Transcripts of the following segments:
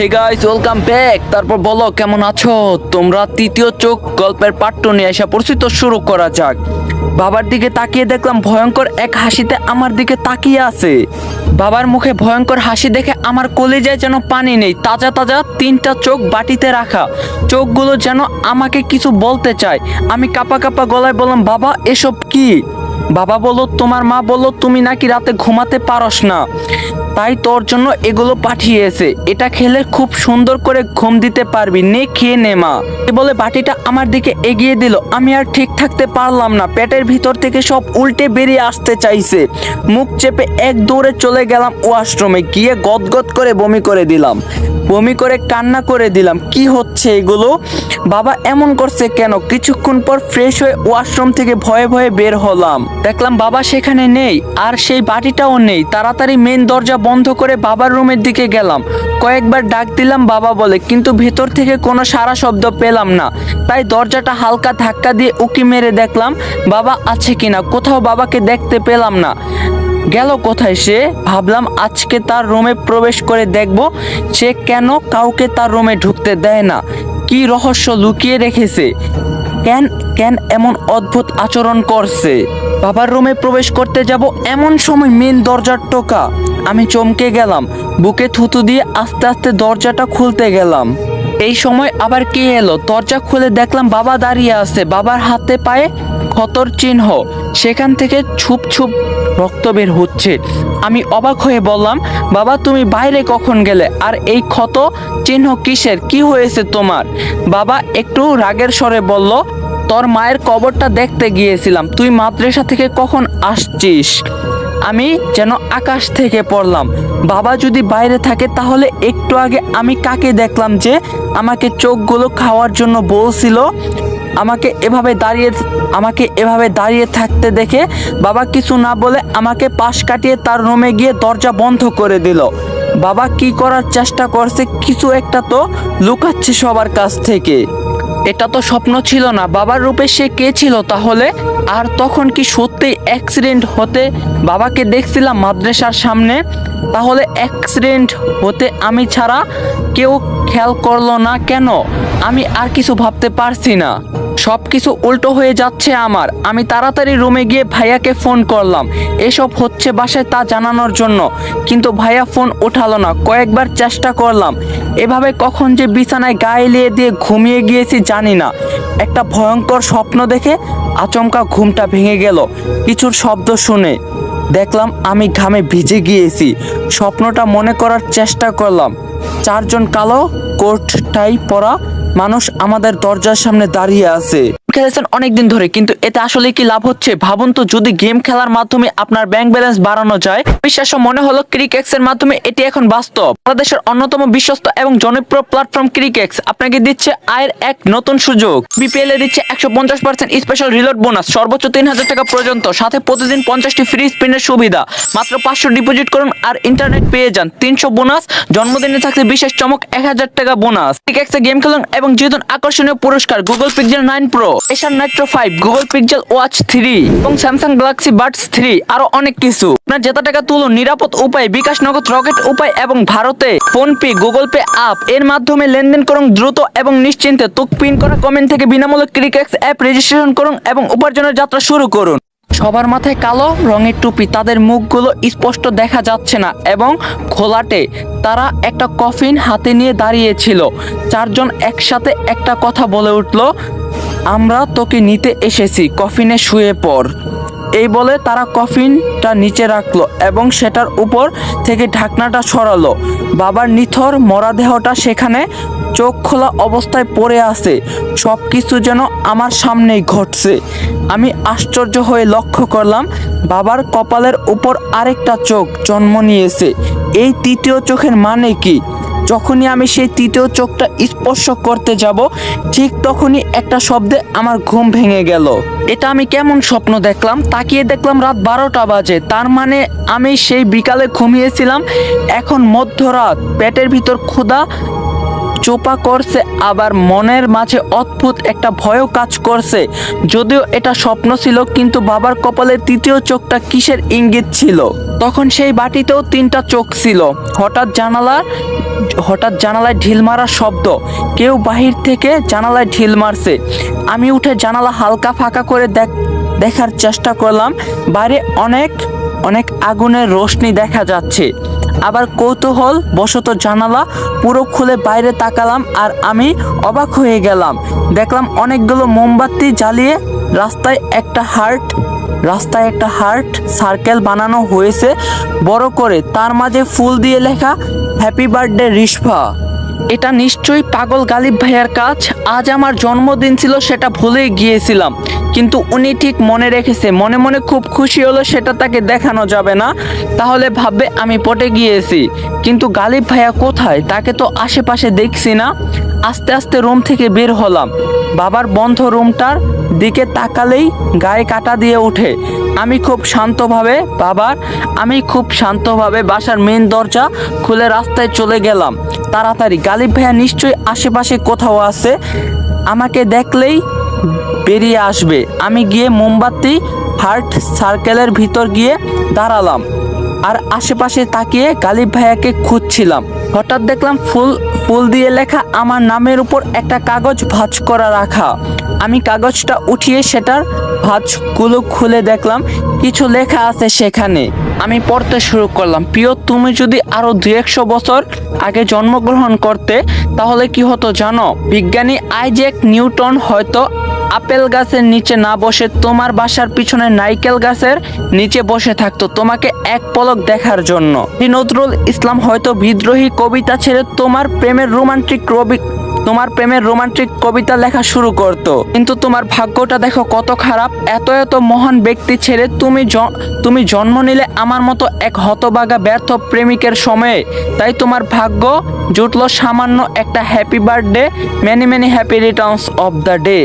Hey guys welcome back তারপর বলো, কেমন আছো? তোমরা তৃতীয় চোখ গল্পের পাঠ্য নিয়ে এসে পড়ছি তো শুরু করা যাক। বাবার দিকে তাকিয়ে দেখলাম ভয়ঙ্কর এক হাসিতে আমার দিকে তাকিয়ে আছে। বাবার মুখে ভয়ঙ্কর হাসি দেখে আমার কলেজায় যেন পানি নেই, তাজা তাজা তিনটা চোখ বাটিতে রাখা। চোখগুলো যেন আমাকে কিছু বলতে চায়। আমি কাপা কাপা গলায় বললাম, বাবা, এসব কি? বাবা বলো তোমার মা বলো তুমি নাকি রাতে ঘুমাতে পারস না। তাই তোর জন্য এগুলো পাঠিয়েছে। এটা খেলে খুব সুন্দর করে ঘুম দিতে পারবি। নে, খেয়ে নে মা। বলে, বাটিটা আমার দিকে এগিয়ে দিল। আমি আর ঠিক থাকতে পারলাম না। পেটের ভিতর থেকে সব উল্টে বেরিয়ে আসতে চাইছে। মুখ চেপে এক দৌড়ে চলে গেলাম ওয়াশরুমে। গিয়ে গদগদ করে বমি করে দিলাম। বমি করে কান্না করে দিলাম। কি হচ্ছে এগুলো? বাবা এমন করছে কেন? কিছুক্ষণ পর ফ্রেশ হয়ে ওয়াশরুম থেকে ভয়ে ভয়ে বের হলাম। দেখলাম বাবা সেখানে নেই, আর সেই বাটিটাও নেই। তাড়াতাড়ি মেন দরজা বন্ধ করে বাবার রুমের দিকে গেলাম। কয়েকবার ডাক দিলাম বাবা বলে, কিন্তু ভেতর থেকে কোনো সারা শব্দ পেলাম না। তাই দরজাটা হালকা ধাক্কা দিয়ে উকি মেরে দেখলাম, বাবা আছে কিনা, কোথাও বাবাকে দেখতে পেলাম না। গেল কোথায় সে? ভাবলাম আজকে তার রুমে প্রবেশ করে দেখব, সে কেন কাউকে তার রুমে ঢুকতে দেয় না। কি রহস্য লুকিয়ে রেখেছে? কেন কেন এমন অদ্ভুত আচরণ করছে? বাবার রুমে প্রবেশ করতে যাব এমন সময় মেন দরজার টোকা। আমি চমকে গেলাম, বুকে থুতু দিয়ে আস্তে আস্তে দরজাটা খুলতে গেলাম। এই সময় আবার কে এলো? দরজা খুলে দেখলাম বাবা দাঁড়িয়ে আছে, বাবার হাতে পায়ে ক্ষতর চিহ্ন। সেখান থেকে ছুপ ছুপ রক্ত বের হচ্ছে। আমি অবাক হয়ে বললাম, বাবা, তুমি বাইরে কখন গেলে? আর এই ক্ষত চিহ্ন কিসের? কি হয়েছে তোমার? বাবা একটু রাগের স্বরে বলল তোর মায়ের কবরটা দেখতে গিয়েছিলাম। তুই মাদ্রাসা থেকে কখন আসছিস? আমি যেন আকাশ থেকে পড়লাম। বাবা যদি বাইরে থাকে, তাহলে একটু আগে আমি কাকে দেখলাম যে আমাকে চোখগুলো খাওয়ার জন্য বলছিল? আমাকে এভাবে দাঁড়িয়ে, আমাকে এভাবে দাঁড়িয়ে থাকতে দেখে বাবা কিছু না বলে আমাকে পাশ কাটিয়ে তার রুমে গিয়ে দরজা বন্ধ করে দিল। বাবা কি করার চেষ্টা করছে, কিছু একটা তো লুকাচ্ছে সবার কাছ থেকে। এটা তো স্বপ্ন ছিল না। বাবার রূপে সে কে ছিল তাহলে? আর তখন কি সত্যি অ্যাক্সিডেন্ট হতে বাবাকে দেখছিলাম মাদ্রাসার সামনে? তাহলে অ্যাক্সিডেন্ট হতে আমি ছাড়া কেউ খেয়াল করল না কেন? আমি আর কিছু ভাবতে পারছি না। সব কিছু উল্টো হয়ে যাচ্ছে আমার। আমি তাড়াতাড়ি রুমে গিয়ে ভাইয়াকে ফোন করলাম। এসব হচ্ছে বাসায় তা জানানোর জন্য। কিন্তু ভাইয়া ফোন উঠালো না। কয়েকবার চেষ্টা করলাম। এভাবে কখন যে বিছানায় গায়ে লিয়ে দিয়ে ঘুমিয়ে গিয়েছি জানি না। একটা ভয়ঙ্কর স্বপ্ন দেখে আচমকা ঘুমটা ভেঙে গেল। কিছুর শব্দ শুনে দেখলাম আমি ঘামে ভিজে গিয়েছি। স্বপ্নটা মনে করার চেষ্টা করলাম। চারজন কালো কোট, টাই পরা মানুষ আমাদের দরজার সামনে দাঁড়িয়ে আছে। খেলেছেন অনেকদিন ধরে, কিন্তু এতে আসলে কি লাভ হচ্ছে? ভাবুন তো, যদি গেম খেলার মাধ্যমে আপনার ব্যাংক ব্যালেন্স বাড়ানো যায়, বিশ্বাস মনে হলো ক্রিকেক্স এর মাধ্যমে এটি এখন বাস্তব। বাংলাদেশের অন্যতম বিশ্বস্ত এবং জনপ্রিয় প্ল্যাটফর্ম ক্রিকেক্স আপনাকে দিচ্ছে আয়ের এক নতুন সুযোগ। বিপিএল এ দিচ্ছে একশো পঞ্চাশ পার্সেন্ট স্পেশাল রিলোড বোনাস সর্বোচ্চ তিন হাজার টাকা পর্যন্ত, সাথে প্রতিদিন পঞ্চাশটি ফ্রি স্পিনের সুবিধা, মাত্র পাঁচশো ডিপোজিট করুন আর ইন্টারনেট পেয়ে যান তিনশো বোনাস জন্মদিনে থাকছে বিশেষ চমক এক হাজার টাকা বোনাস ক্রিকেক্স ক্রিকেক্সে গেম খেলুন এবং জিতুন আকর্ষণীয় পুরস্কার Google Pixel nine Pro Acer Nitro five Google Pixel Watch three এবং স্যামসাং গ্যালাক্সি বাডস থ্রি আরও অনেক কিছু। আপনার জেতা টাকা তুলুন নিরাপদ উপায়, বিকাশ নগদ রকেট উপায় এবং ভারতে PhonePe Google Pay app এর মাধ্যমে লেনদেন করুন দ্রুত এবং নিশ্চিন্তে। তুক পিন করা কমেন্ট থেকে বিনামূল্যে ক্রিকেক্স অ্যাপ রেজিস্ট্রেশন করুন এবং উপার্জনের যাত্রা শুরু করুন। সবার মাথায় কালো রঙের টুপি, তাদের মুখগুলো স্পষ্ট দেখা যাচ্ছে না এবং খোলাটে। তারা একটা কফিন হাতে নিয়ে দাঁড়িয়েছিল। চারজন একসাথে একটা কথা বলে উঠল আমরা তোকে নিতে এসেছি, কফিনে শুয়ে পড়। এই বলে তারা কফিনটা নিচে রাখল এবং সেটার উপর থেকে ঢাকনাটা সরালো। বাবার নিথর মরাদেহটা সেখানে চোখ খোলা অবস্থায় পড়ে আছে। সব কিছু যেন আমার সামনেই ঘটছে। আমি আশ্চর্য হয়ে লক্ষ্য করলাম, বাবার কপালের উপর আরেকটা চোখ জন্ম নিয়েছে। এই তৃতীয় চোখের মানে কি? যখনই আমি সেই তৃতীয় চোখটা স্পর্শ করতে যাব, ঠিক তখনই একটা শব্দে আমার ঘুম ভেঙে গেল। এটা আমি কেমন স্বপ্ন দেখলাম, তাকিয়ে দেখলাম রাত বারোটা বাজে। তার মানে আমি সেই বিকালে ঘুমিয়েছিলাম, এখন মধ্যরাত, পেটের ভিতর ক্ষুধা চোপা করছে, আবার মনের মাঝে অদ্ভুত একটা ভয়ও কাজ করছে। যদিও এটা স্বপ্ন ছিল, কিন্তু বাবার কপালে তৃতীয় চোখটা কিসের ইঙ্গিত ছিল? তখন সেই বাটিতেও তিনটা চোখ ছিল। হঠাৎ জানালা, হঠাৎ জানালায় ঢিল মারার শব্দ। কেউ বাহির থেকে জানালায় ঢিল মারছে। আমি উঠে জানালা হালকা ফাঁকা করে দেখ, দেখার চেষ্টা করলাম। বাইরে অনেক অনেক আগুনের রোশনি দেখা যাচ্ছে। আবার কৌতূহল বসত জানালা পুরো খুলে বাইরে তাকালাম আর আমি অবাক হয়ে গেলাম। দেখলাম অনেকগুলো মোমবাতি জ্বালিয়ে রাস্তায় একটা হার্ট, রাস্তায় একটা হার্ট সার্কেল বানানো হয়েছে বড় করে। তার মাঝে ফুল দিয়ে লেখা, হ্যাপি বার্থডে রিশফা এটা নিশ্চয়ই পাগল গালিব ভাইয়ার কাজ। আজ আমার জন্মদিন ছিল, সেটা ভুলে গিয়েছিলাম। কিন্তু উনি ঠিক মনে রেখেছে, মনে মনে খুব খুশি হলো, সেটা তাকে দেখানো যাবে না। তাহলে ভাববে আমি পটে গিয়েছি। কিন্তু গালিব ভাইয়া কোথায়? তাকে তো আশেপাশে দেখছি না। আস্তে আস্তে রুম থেকে বের হলাম। বাবার বন্ধ রুমটার দিকে তাকালেই গায়ে কাটা দিয়ে ওঠে আমি খুব শান্তভাবে বাবার আমি খুব শান্তভাবে বাসার মেন দরজা খুলে রাস্তায় চলে গেলাম। তাড়াতাড়ি গালিব ভাইয়া নিশ্চয়ই আশেপাশে কোথাও আছে, আমাকে দেখলেই বেরিয়ে আসবে। আমি গিয়ে মোমবাতি হার্ট সার্কেলের ভিতর গিয়ে দাঁড়ালাম। আর আশেপাশে তাকিয়ে গালিব ভাইয়াকে খুঁজছিলাম। হঠাৎ দেখলাম ফুল ফুল দিয়ে লেখা আমার নামের উপর একটা কাগজ ভাঁজ করা রাখা। আমি কাগজটা উঠিয়ে সেটার ভাঁজগুলো খুলে দেখলাম, কিছু লেখা আছে সেখানে। আমি পড়তে শুরু করলাম, প্রিয়, তুমি যদি আরও দুই একশো বছর আগে জন্মগ্রহণ করতে, তাহলে কি হতো জানো? বিজ্ঞানী আইজ্যাক নিউটন হয়তো আপেল গাছের নিচে না বসে তোমার বাসার পিছনে নাইকেল গাছের নিচে বসে থাকতো তোমাকে এক পলক দেখার জন্য। নজরুল ইসলাম হয়তো বিদ্রোহী কবিতা ছেড়ে তোমার প্রেমের রোমান্টিক কবি তোমার প্রেমের রোমান্টিক কবিতা লেখা শুরু করতো। কিন্তু তোমার ভাগ্যটা দেখো কত খারাপ। এত এত মহান ব্যক্তি ছেড়ে তুমি তুমি জন্ম নিলে আমার মতো এক হতবাগা ব্যর্থ প্রেমিকের সময়ে। তাই তোমার ভাগ্য জুটলো সামান্য একটা happy birthday many many happy returns of the day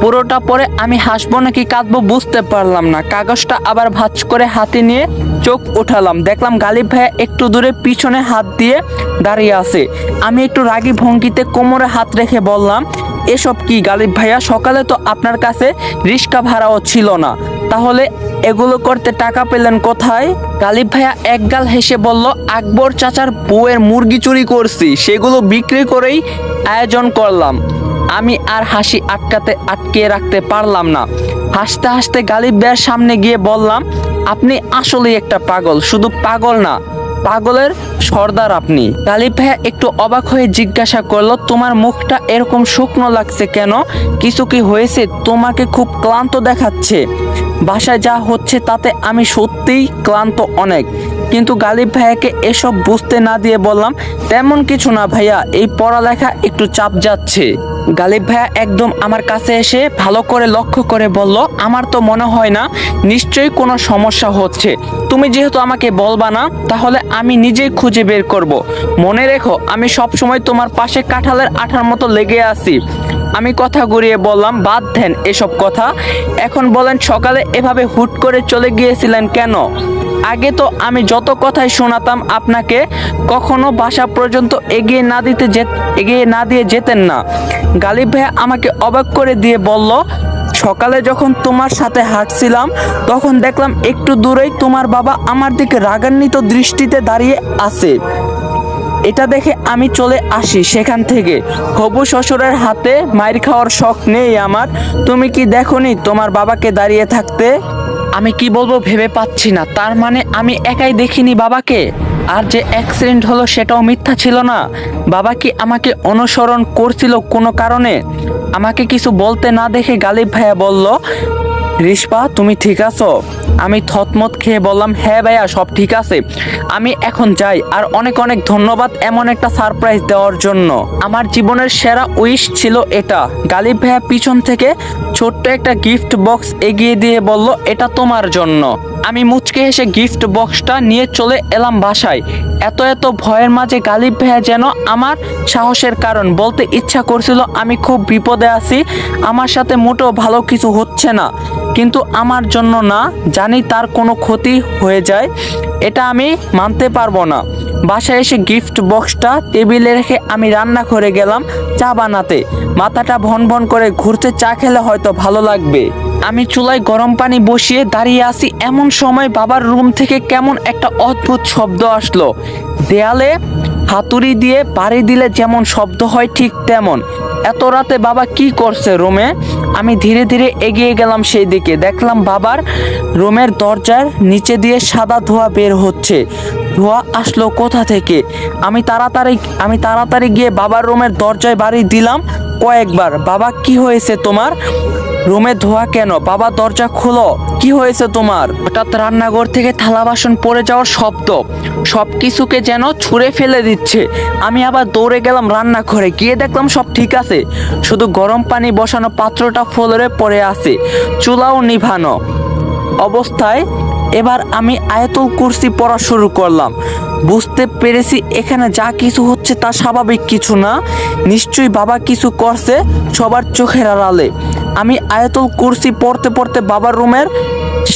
পুরোটা পরে আমি হাসবো নাকি কাঁদবো বুঝতে পারলাম না। কাগজটা আবার ভাঁজ করে হাতে নিয়ে চোখ উঠালাম দেখলাম গালিব ভাইয়া একটু দূরে পিছনে হাত দিয়ে দাঁড়িয়ে আছে। আমি একটু রাগি ভঙ্গিতে কোমরে হাত রেখে বললাম, এসব কি গালিব ভাইয়া? সকালে তো আপনার কাছে রিক্সা ভাড়াও ছিল না। তাহলে এগুলো করতে টাকা পেলেন কোথায়? গালিব ভাইয়া একগাল হেসে বলল, আকবর চাচার বউয়ের মুরগি চুরি করছি, সেগুলো বিক্রি করেই আয়োজন করলাম। আমি আর হাসি আটকাতে আটকে রাখতে পারলাম না। হাসতে হাসতে গালিব ভাইয়ার সামনে গিয়ে বললাম আপনি আসলেই একটা পাগল, শুধু পাগল না, পাগলের সর্দার আপনি। গালিব ভাইয়া একটু অবাক হয়ে জিজ্ঞাসা করল, তোমার মুখটা এরকম শুকনো লাগছে কেন? কিছু কি হয়েছে? তোমাকে খুব ক্লান্ত দেখাচ্ছে। বাসায় যা হচ্ছে তাতে আমি সত্যিই ক্লান্ত অনেক। কিন্তু গালিব ভাইয়াকে এসব বুঝতে না দিয়ে বললাম, তেমন কিছু না ভাইয়া, এই পড়ালেখা একটু চাপ যাচ্ছে। গালিব ভাইয়া একদম আমার কাছে এসে ভালো করে লক্ষ্য করে বলল, আমার তো মনে হয় না নিশ্চয়ই কোনো সমস্যা হচ্ছে। তুমি যেহেতু আমাকে বলবা না, তাহলে আমি নিজেই খুঁজে বের করব। মনে রেখো, আমি সব সময় তোমার পাশে কাঁঠালের আঠার মতো লেগে আছি। আমি কথা ঘুরিয়ে বললাম, বাদ দেন এসব কথা। এখন বলেন সকালে এভাবে হুট করে চলে গিয়েছিলেন কেন? আগে তো আমি যত কথাই শোনাতাম আপনাকে, কখনো বাসা পর্যন্ত এগিয়ে না দিতে এগিয়ে না দিয়ে যেতেন না। গালিব ভাইয়া আমাকে অবাক করে দিয়ে বলল, সকালে যখন তোমার সাথে হাঁটছিলাম, তখন দেখলাম একটু দূরেই তোমার বাবা আমার দিকে রাগান্বিত দৃষ্টিতে দাঁড়িয়ে আছে। এটা দেখে আমি চলে আসি সেখান থেকে। হবু শ্বশুরের হাতে মায়ের খাওয়ার শখ নেই আমার। তুমি কি দেখনি তোমার বাবাকে দাঁড়িয়ে থাকতে? আমি কি বলব ভেবে পাচ্ছি না। তার মানে আমি একাই দেখিনি বাবাকে? আর যে অ্যাক্সিডেন্ট হলো সেটাও মিথ্যা ছিল না। বাবা কি আমাকে অনুসরণ করছিল কোনো কারণে? আমাকে কিছু বলতে না দেখে গালিব ভাইয়া বলল রিস্পা তুমি ঠিক আছো? আমি থতমত খেয়ে বললাম হ্যাঁ ভাইয়া, সব ঠিক আছে। আমি এখন যাই, আর অনেক অনেক ধন্যবাদ এমন একটা সারপ্রাইজ দেওয়ার জন্য। আমার জীবনের সেরা উইশ ছিল এটা। গালিব ভাইয়া পিছন থেকে ছোট্ট একটা গিফট বক্স এগিয়ে দিয়ে বলল, এটা তোমার জন্য। আমি মুচকে হেসে গিফট বক্সটা নিয়ে চলে এলাম বাসায়। এত এত ভয়ের মাঝে গালিব ভাইয়া যেন আমার সাহসের কারণ বলতে ইচ্ছা করছিল, আমি খুব বিপদে আছি, আমার সাথে মোটেও ভালো কিছু হচ্ছে না। কিন্তু আমার জন্য না, জানি তার কোনো ক্ষতি হয়ে যায়, এটা আমি মানতে পারব না। বাসায় এসে গিফট বক্সটা টেবিলে রেখে আমি রান্না করে গেলাম চা বানাতে। মাথাটা ভন ভন করে ঘুরতে চা খেলে হয়তো ভালো লাগবে। আমি চুলায় গরম পানি বসিয়ে দাঁড়িয়ে আছি এমন সময় বাবার রুম থেকে কেমন একটা অদ্ভুত শব্দ আসলো। দেয়ালে হাতুড়ি দিয়ে বাড়ি দিলে যেমন শব্দ হয় ঠিক তেমন। এত রাতে বাবা কি করছে রুমে? আমি ধীরে ধীরে এগিয়ে গেলাম সেই দিকে। দেখলাম বাবার রুমের দরজার নিচে দিয়ে সাদা ধোঁয়া বের হচ্ছে। ধোঁয়া আসলো কোথা থেকে? আমি তাড়াতাড়ি আমি তাড়াতাড়ি গিয়ে বাবার রুমের দরজায় বাড়ি দিলাম কয়েকবার। বাবা, কি হয়েছে তোমার? রুমে ধোয়া কেন? বাবা, দরজা খুলো। কি হয়েছে তোমার? হঠাৎ রান্নাঘর থেকে থালা বাসন পড়ে যাওয়ার শব্দ। সব কিছুকে যেন ছুঁড়ে ফেলে দিচ্ছে। আমি আবার দৌড়ে গেলাম রান্নাঘরে। গিয়ে দেখলাম সব ঠিক আছে। শুধু গরম পানি বসানো পাত্রটা ফ্লোরে পড়ে আছে। চুলাও নিভানো অবস্থায় এবার আমি আয়াতুল কুরসি পড়া শুরু করলাম। বুঝতে পেরেছি এখানে যা কিছু হচ্ছে তা স্বাভাবিক কিছু না। নিশ্চয়ই বাবা কিছু করছে সবার চোখের আড়ালে। আমি আয়াতুল কুরসি পড়তে পড়তে বাবার রুমের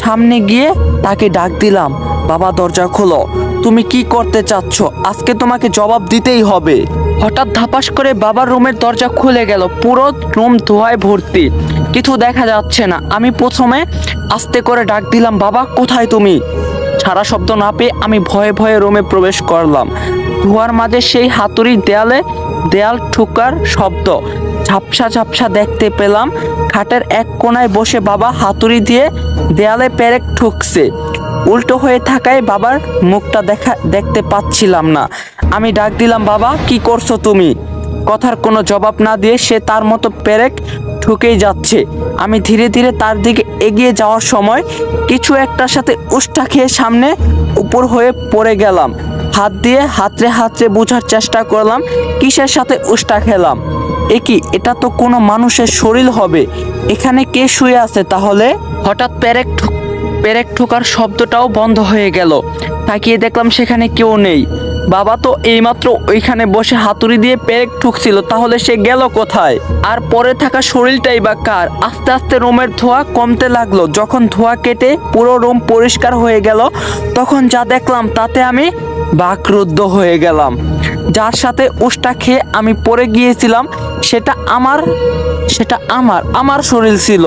সামনে গিয়ে তাকে ডাক দিলাম, বাবা, দরজা খোলো। তুমি কি করতে চাচ্ছ? আজকে তোমাকে জবাব দিতেই হবে। হঠাৎ ধাপাস করে বাবার রুমের দরজা খুলে গেল, পুরো রুম ধোঁয়ায় ভর্তি। কিছু দেখা যাচ্ছে না। আমি প্রথমে আস্তে করে ডাক দিলাম, বাবা, কোথায় তুমি? সারা শব্দ না পেয়ে আমি ভয়ে ভয়ে রুমে প্রবেশ করলাম। ধোয়ার মাঝে সেই হাতুড়ির দেয়ালে দেয়াল ঠুকার শব্দ। ঝাপসা ঝাপসা দেখতে পেলাম। খাটের এক কোনায় বসে বাবা হাতুড়ি দিয়ে দেয়ালে পেরেক ঠুকছে। উল্টো হয়ে থাকায় বাবার মুখটা দেখা, দেখতে পাচ্ছিলাম না। আমি ডাক দিলাম, বাবা, কি করছ তুমি? কথার কোনো জবাব না দিয়ে সে তার মতো পেরেক ঠুকেই যাচ্ছে। আমি ধীরে ধীরে তার দিকে এগিয়ে যাওয়ার সময় কিছু একটার সাথে উষ্টা খেয়ে সামনে উপর হয়ে পড়ে গেলাম। হাত দিয়ে হাতরে হাতরে বোঝার চেষ্টা করলাম, কিসের সাথে উষ্টা খেলাম। এ কি, এটা তো কোনো মানুষের শরীর হবে। এখানে কে শুয়ে আছে তাহলে? হঠাৎ ঠুক, পেরেক ঠোকার শব্দটাও বন্ধ হয়ে গেল। তাকিয়ে দেখলাম সেখানে কেউ নেই। বাবা তো এইমাত্র ওইখানে বসে হাতুড়ি দিয়ে পেরেক ঠুকছিল, তাহলে সে গেল কোথায়? আর পরে থাকা শরীরটাই বা কার? আস্তে আস্তে রুমের ধোঁয়া কমতে লাগল। যখন ধোঁয়া কেটে পুরো রুম পরিষ্কার হয়ে গেল, তখন যা দেখলাম তাতে আমি বাকরুদ্ধ হয়ে গেলাম। যার সাথে উষ্টা খেয়ে আমি পড়ে গিয়েছিলাম, সেটা আমার সেটা আমার আমার শরীর ছিল।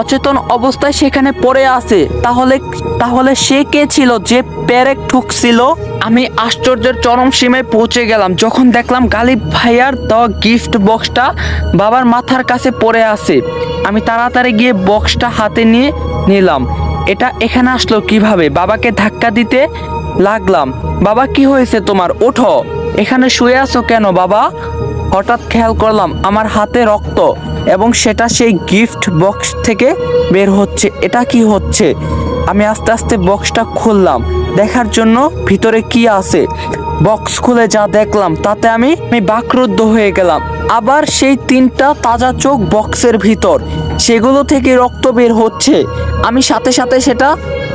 অচেতন অবস্থায় সেখানে পড়ে আছে। তাহলে তাহলে সে কে ছিল যে পেরেক ঠুকছিল? আমি আশ্চর্যের চরম সীমায় পৌঁছে গেলাম, যখন দেখলাম গালিব ভাইয়ার দেওয়া গিফট বক্সটা বাবার মাথার কাছে পড়ে আছে। আমি তাড়াতাড়ি গিয়ে বক্সটা হাতে নিয়ে নিলাম। এটা এখানে আসলো কীভাবে? বাবাকে ধাক্কা দিতে লাগলাম। বাবা, কি হয়েছে তোমার? ওঠো। এখানে শুয়ে আছো কেন, বাবা? হঠাৎ খেয়াল করলাম, আমার হাতে রক্ত এবং সেটা সেই গিফট বক্স থেকে বের হচ্ছে। এটা কি হচ্ছে? আমি আস্তে আস্তে বক্সটা খুললাম। দেখার জন্য ভিতরে কি আছে? বক্স খুলে যা দেখলাম, তাতে আমি আমি বাকরুদ্ধ হয়ে গেলাম। আবার সেই তিনটা তাজা চোখ বক্সের ভিতর। সেগুলো থেকে রক্ত বের হচ্ছে। আমি সাথে সাথে সেটা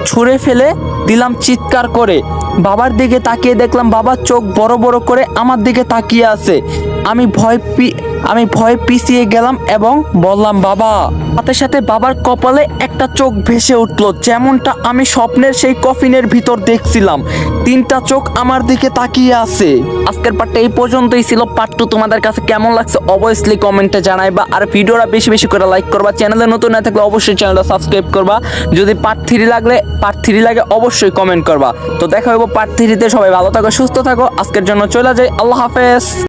ছুঁড়ে ফেলে দিলাম চিৎকার করে। বাবার দিকে তাকিয়ে দেখলাম বাবার চোখ বড় বড় করে আমার দিকে তাকিয়ে আছে। আমি ভয় পি, আমি ভয় পিছিয়ে গেলাম এবং বললাম, বাবা। সাথে সাথে বাবার কপালে একটা চোখ ভেসে উঠল, যেমনটা আমি স্বপ্নের সেই কফিনের ভিতর দেখছিলাম। তিনটা চোখ আমার দিকে তাকিয়ে আছে। আজকের পার্টটা এই পর্যন্তই ছিল। পার্ট টু তোমাদের কাছে কেমন লাগছে অবভিয়াসলি কমেন্টে জানাইবা। আর ভিডিওটা বেশি বেশি করে লাইক করবা। চ্যানেলে নতুন না থাকলে অবশ্যই চ্যানেলটা সাবস্ক্রাইব করবা। যদি পার্ট থ্রি লাগলে পার্ট থ্রি লাগে অবশ্যই কমেন্ট করবা। তো দেখা হইব পার্ট থ্রিতে সবাই ভালো থাকো, সুস্থ থাকো। আজকের জন্য চলে যাই। আল্লাহ হাফেজ।